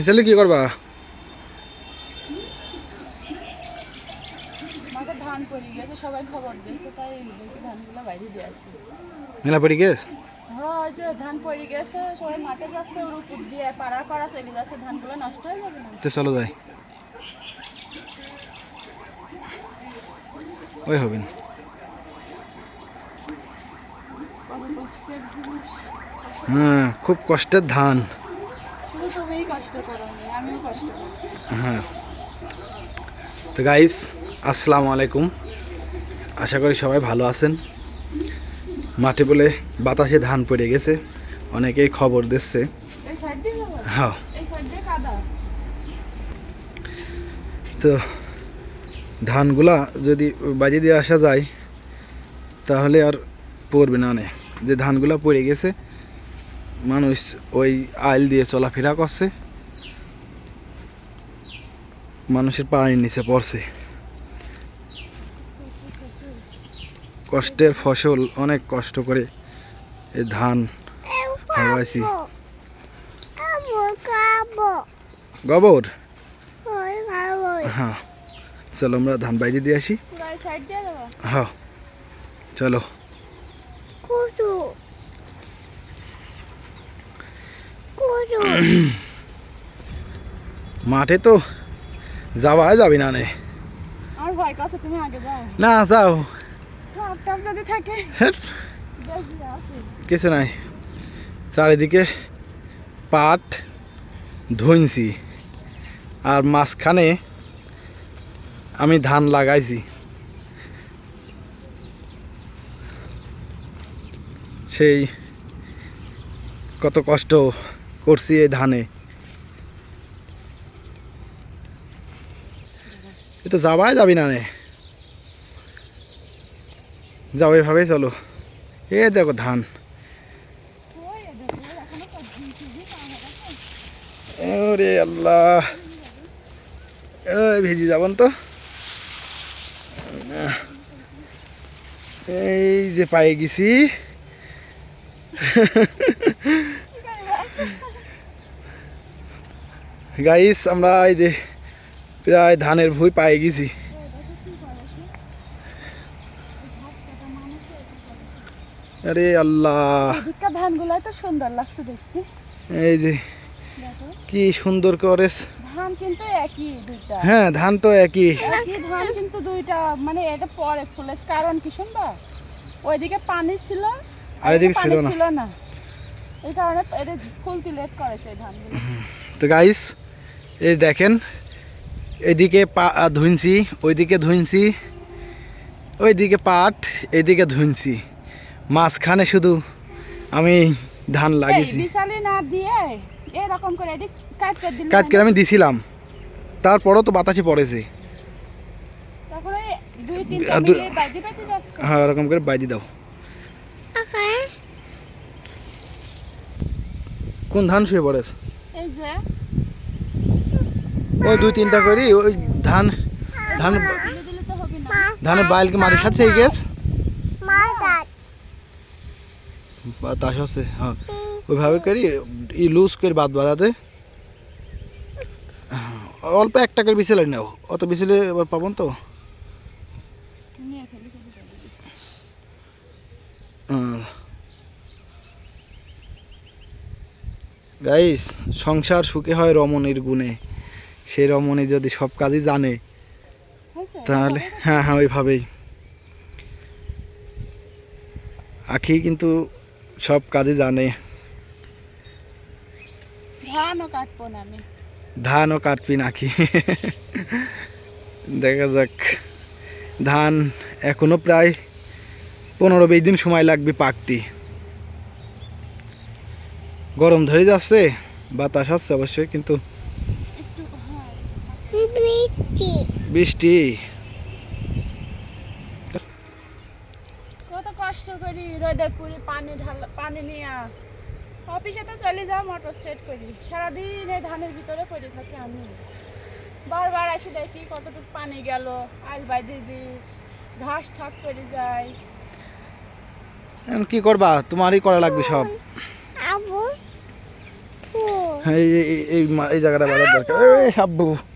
মিসালি কি করবা? মাঠে ধান পড়ে গেছে সবাই খবর দিয়েছে তাই দেখি ধানগুলো বাইরে দিয়ে আসি। মেলা পড়ে গেছ? ওই যে ধান পড়ে গেছে সবাই মাঠে যাচ্ছে ওর দিয়ে পাড়া পাড়া চলে যাচ্ছে ধানগুলো নষ্ট হয়ে যাবে না তো চলো যাই। ওই হবেন হ্যাঁ খুব কষ্টের ধান। শুধু কষ্ট করো আমিও কষ্ট করছি হ্যাঁ। তো গাইস আসসালামু আলাইকুম। আশা করি সবাই ভালো আছেন। মাঠে বলে বাতাসে ধান পড়ে গেছে অনেকেই খবর দিচ্ছে। হ্যাঁ। তো ধানগুলা যদি বাজি দিয়ে আসা যায় তাহলে আর পড়বে না অনেক। যে ধানগুলা পড়ে গেছে মানুষ ওই আইল দিয়ে চলাফেরা করছে। মানুষের পানির নিচে পড়ছে। কষ্টের ফসল অনেক কষ্ট করে এই ধান হওয়াইছি গোবর? হ্যাঁ চলো আমরা ধান বাইরে দিয়ে আসি। হ্যাঁ চলো। মাঠে তো যাওয়া যাবি না নে। না যাও। কিছু নাই। চারিদিকে পাট ধুইছি আর মাঝখানে আমি ধান লাগাইছি। সেই কত কষ্ট করছি এই ধানে। এটা যাবাই যাবি না যাও, এভাবেই চলো। এ দেখো ধান। ওরে আল্লাহ। ভেজে যাবেন তো। এই যে পায়ে গেছি। গাইস আমরা এই যে প্রায় ধানের ভুই পায়ে গেছি। আরে আল্লাহ। এদিককার ধানগুলো তো সুন্দর লাগছে দেখতে। এই যে কি সুন্দর করে। ধান কিন্তু একই দুইটা। হ্যাঁ ধান তো একই। একই ধান কিন্তু দুইটা মানে এটা পরে ফুলেছে। কারণ কি শুনবা ওইদিকে পানি ছিল আর এদিকে ছিল না। এই কারণে এটা ফুলতি লেট করেছে ধানগুলো। তো গাইস এই দেখেন এদিকে পা ধুইছি ওইদিকে ধুইছি ওইদিকে পাট এদিকে ধুইনছি। মাঝখানে শুধু আমি ধান লাগিয়েছি। বিশালি না দিয়ে এরকম করে এদিক কাট করে দিলে কাজ করে আমি দিছিলাম। তারপরও তো বাতাসে পড়েছে। হ্যাঁ ওরকম করে বাইদি দাও। কোন ধান শুয়ে পড়েছে? এই যে ওই দুই তিনটা করি, ওই ধান ধান ধানের বাইলকে মাটির সাথে এই গেছ? বাতাস আছে হ্যাঁ। ওইভাবে করি, ই লুজ করে বাদ বাদাতে অল্প একটা করে বিছেলে নাও, অত বিছেলে এবার পাবন তো। গাইস, সংসার সুখে হয় রমণীর গুণে। সেই রমণী যদি সব কাজই জানে তাহলে হ্যাঁ হ্যাঁ ওইভাবেই। আখি কিন্তু সব কাজই জানে। ধানও কাটবো না আমি। ধানও কাটবি নাকি দেখা যাক। ধান এখনও প্রায় পনেরো বিশ দিন সময় লাগবে পাকতে। গরম ধরে যাচ্ছে বাতাস আসছে অবশ্যই কিন্তু বৃষ্টি। কত কষ্ট করি রোদে পুরি পানি ঢাল পানি নিয়ে। অফিসে তো চলে যাও মোটর সেট করি। সারাদিন এই ধানের ভিতরে পড়ে থাকি আমি। বারবার এসে দেখি কতটুকু পানি গেল আল বাই দিবি ঘাস ছাপ করে যায়। এখন কি করবা? তোমারই করা লাগবে সব। আবু। হ্যাঁ এই এই- জায়গাটা বাঁধার দরকার।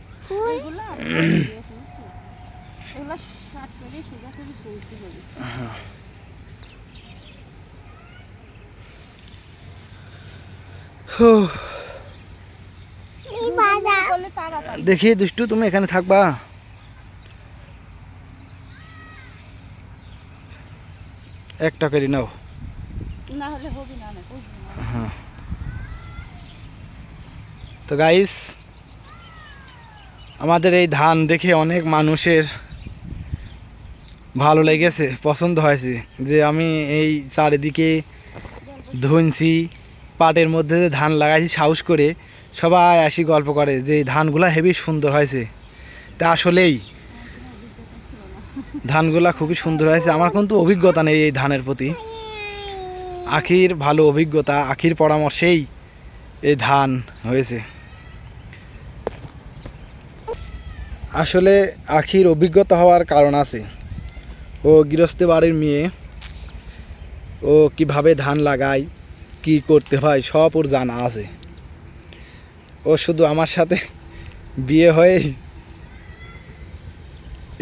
দেখি দুষ্টু তুমি এখানে থাকবা একটা করে নাও না হলে হবে না না বুঝব না হ্যাঁ তো গাইস আমাদের এই ধান দেখে অনেক মানুষের ভালো লেগেছে, পছন্দ হয়েছে। যে আমি এই চারিদিকে ধুনছি, পাটের মধ্যে যে ধান লাগাইছি, সাহস করে সবাই আসি গল্প করে যে ধানগুলা হেবি সুন্দর হয়েছে। তা আসলেই ধানগুলা খুবই সুন্দর হয়েছে। আমার কিন্তু অভিজ্ঞতা নেই এই ধানের প্রতি। আখির ভালো অভিজ্ঞতা, আখির পরামর্শেই এই ধান হয়েছে। আসলে আখির অভিজ্ঞতা হওয়ার কারণ আছে। ও গৃহস্থ বাড়ির মেয়ে। ও কীভাবে ধান লাগায়, কি করতে হয়, সব ওর জানা আছে। ও শুধু আমার সাথে বিয়ে হয়ে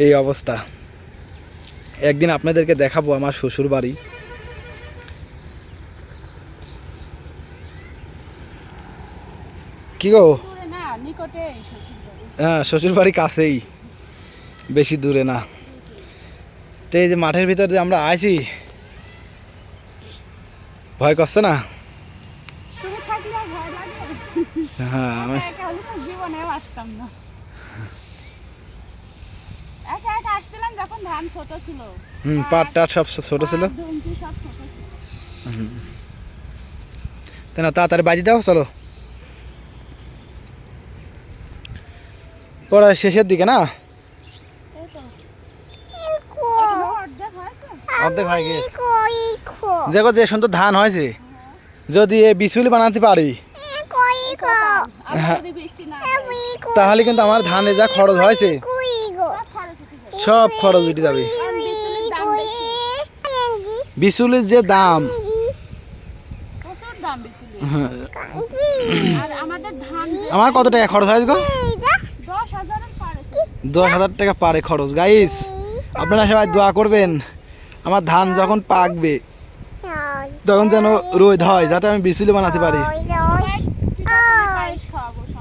এই অবস্থা। একদিন আপনাদেরকে দেখাবো আমার শ্বশুর বাড়ি। কি গো? হ্যাঁ শ্বশুর বাড়ি কাছেই। বেশি দূরে না। তো এই যে মাঠের ভিতর যে আমরা আছি ভয় করছে না? হ্যাঁ হুম, পাট টাট সব ছোট ছিল। তাড়াতাড়ি বাজি দাও, চলো। পড়া শেষের দিকে না? অর্ধেক হয়ে গেছে। দেখো যে সুন্দর ধান হয়েছে। যদি এ বিচুলি বানাতে পারি হ্যাঁ। তাহলে কিন্তু আমার ধানে যা খরচ হয়েছে সব খরচ উঠে যাবে। বিচুলির যে দাম হ্যাঁ, আমার কত টাকা খরচ হয়েছে গো? দশ হাজার টাকা পারে খরচ। গাইস আপনারা সবাই দোয়া করবেন। আমার ধান যখন পাকবে তখন যেন রোদ হয় যাতে আমি বিচুলি বানাতে পারি।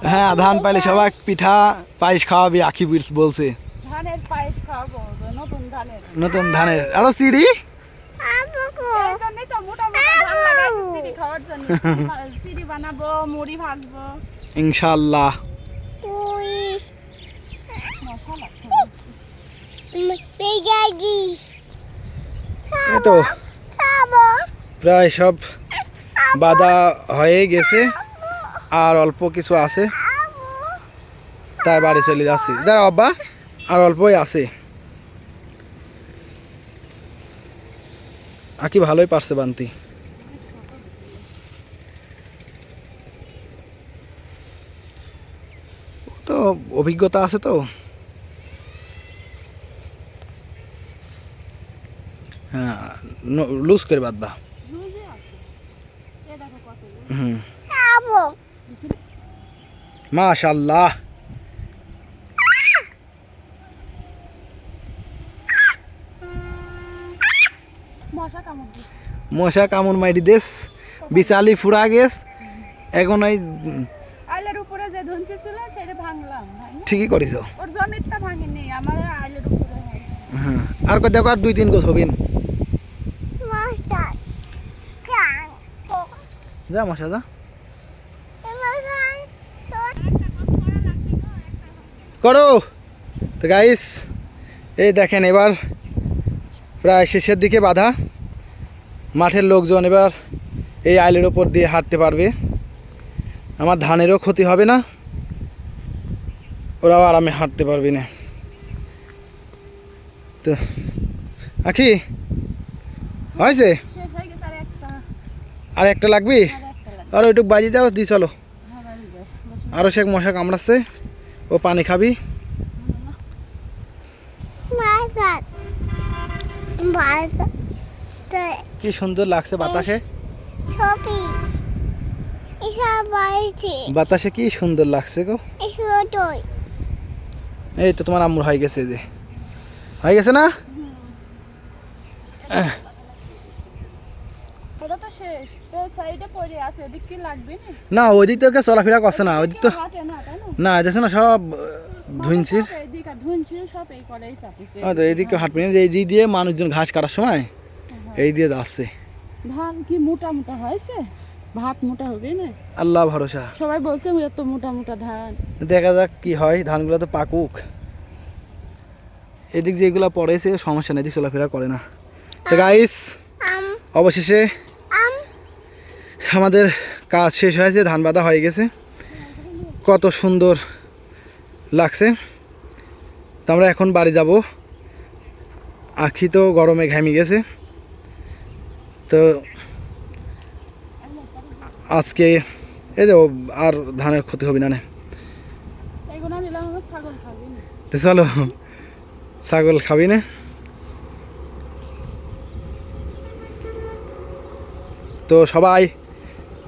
হ্যাঁ ধান পাইলে সবাই পিঠা পায়েস খাওয়াবি আখি বিল- বলছে। নতুন ধানের। নতুন ধানের। আরও সিঁড়ি? ইনশাল্লাহ তো প্রায় সব বাধা হয়ে গেছে, আর অল্প কিছু আছে। তাই বাড়ি চলে যাচ্ছি। দাঁড়া আব্বা, আর অল্পই আছে। আকি ভালোই পারছে বান্তি। তো অভিজ্ঞতা আছে তো হ্যাঁ লুজ করে বাঁধবা। কত লুজ। হুম। মাশাল্লাহ মশা কামড় কামড় মাইরি দেশ বিশালি ফুরা গেছ এখন ওই আইলের উপরে যে ধুনচি ছিল সেটা ভাঙলাম ভাঙি ঠিকই করিস ওর জমিটা ভাঙিনি আমার আইলের উপরে হ্যাঁ আর কই দেখো আর দুই তিন গোছ হবিন। যা, মশা, যা। করো। তো গাইস এই দেখেন এবার প্রায় শেষের দিকে বাধা। মাঠের লোকজন এবার এই আইলের ওপর দিয়ে হাঁটতে পারবে। আমার ধানেরও ক্ষতি হবে না। ওরাও আরামে হাঁটতে পারবে না। তো, আখি, হয়েছে শেষ হয়ে গেছে আর একটা আর একটা লাগবি? আর ওইটুক বাজি দাও দি চলো। আরও সে মশা কামড়াচ্ছে ও পানি খাবি। কি সুন্দর লাগছে বাতাসে। বাতাসে কি সুন্দর লাগছে গো। এই তো তোমার আম্মুর হয়ে গেছে যে। হয়ে গেছে না ওটা তো শেষ তো সাইডে পড়ে আছে ওদিক কি লাগবে না? না ওই দিক থেকে চলাফেরা করছে না ওই দিক তো না না? না দেখছ না সব ধুইনছির সব এইদিক সব এই করেই চাপিছে। ওই তো এইদিকে হাঁটবে না এই দিক দিয়ে মানুষজন ঘাস কাটার সময় এই দিয়ে যাচ্ছে। ধান কি মোটা মোটা হয়েছে? ভাত মোটা হবে না? আল্লাহ ভরসা। সবাই বলছে এত মোটা মোটা ধান। দেখা যাক কি হয় ধানগুলো তো পাকুক। এদিক যেগুলো পড়েছে সমস্যা নেই চলাফেরা করে না। তো গাইস অবশেষে আমাদের কাজ শেষ হয়েছে, ধান বাঁধা হয়ে গেছে। কত সুন্দর লাগছে। তো আমরা এখন বাড়ি যাব। আখি তো গরমে ঘামি গেছে। তো আজকে এই যে আর ধানের ক্ষতি হবে না না। চলো, ছাগল খাবি না। তো সবাই